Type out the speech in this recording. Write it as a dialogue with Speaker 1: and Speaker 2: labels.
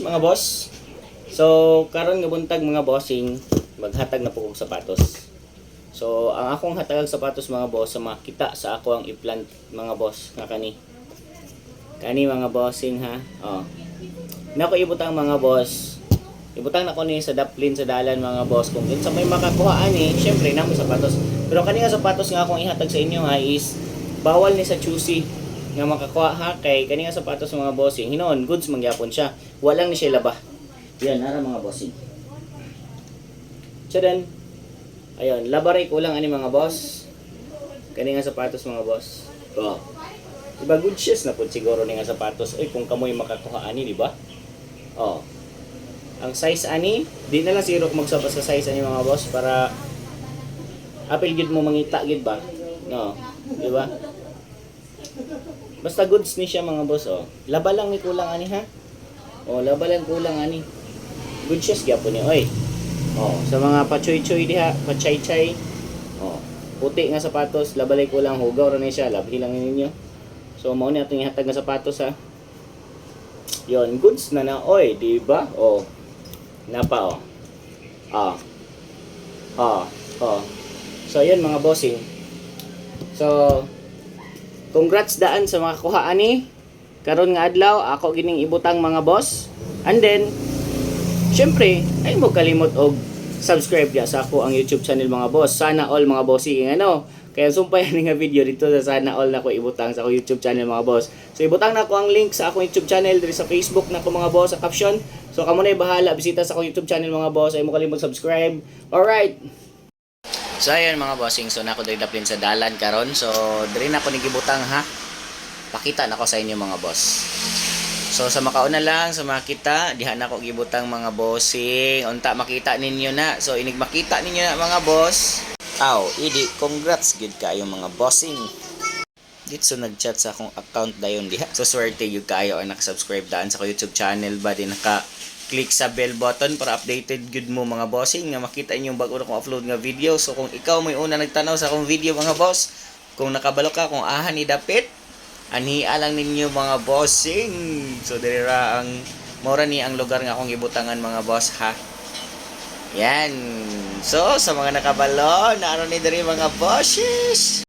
Speaker 1: mga boss. So, karon nga buntag mga bossing, maghatag na po kong sapatos. So, ang akong hatag sapatos mga boss sa makita sa ako ang i-plant mga boss nga kani. Kani mga bossing ha. Oh. Nako ibutang mga boss. Ibutang na ko ni sa daplin sa dalan mga boss kung sa may makakuhaan ni, syempre na mo sapatos. Pero kani nga sapatos nga akong ihatag sa inyo ha is bawal ni sa choosy nga makakuha ha kay kani nga sapatos mga bossing hinon goods mangyapon siya. Walang ni siya laba. Yan, nara mga bossing. Tsadan. Ayun, labaray ko lang ani mga boss. Kani nga sapatos mga boss. Oh. Diba good shoes na po siguro ni nga sapatos. Ay kung kamoy makakuha ani, di ba? Oh. Ang size ani, di na lang siguro magsaba sa size ani mga boss para apil gid mo mangita gid ba? No. Di ba? Basta goods ni siya mga boss oh. Laba lang ni kulang ani ha. Oh, laba lang kulang ani. Good shoes gyapon ni oy. Oh, sa mga pachoy-choy diha, pachay-chay. Oh, puti nga sapatos, ko lang hugaw ra ni siya, labhi lang ninyo. So mao ni atong ihatag nga sapatos ha. Yon, goods na na oy, di ba? Oh. Napa oh. Ah. Ah, oh. So yun mga bossing. So congrats daan sa mga kuha ani. Karon nga adlaw ako gining ibutang mga boss. And then Siyempre, ay mo kalimot og subscribe ya sa ako ang YouTube channel mga boss. Sana all mga bossing ano. Kaya sumpayan nga video dito sa sana all na ko ibutang sa ako YouTube channel mga boss. So ibutang na ko ang link sa akong YouTube channel diri sa Facebook na ko mga boss sa caption. So kamo na bahala bisita sa akong YouTube channel mga boss. Ay mo kalimot subscribe. Alright. So ayun mga bossing, so nako diri daplin sa dalan karon. So diri na ko nigibutang ha. Pakita na ko sa inyo mga boss. So sa makauna lang sa makita, diha na ko gibutang mga bossing. Unta makita ninyo na. So inig makita ninyo na mga boss. Aw, idi congrats gid kayo mga bossing. Dito so nag-chat sa akong account dayon diha. So swerte yung kayo ang nakasubscribe daan sa ko YouTube channel ba din naka click sa bell button para updated good mo mga bossing nga makita inyo bago na kong upload nga video. So kung ikaw may una nagtanaw sa akong video mga boss, kung nakabalo ka kung aha ni dapit, ania lang ninyo mga bossing. So dira ang mora ni ang lugar nga akong ibutangan mga boss ha. Yan. So sa mga nakabalo, naaro ni diri mga bosses.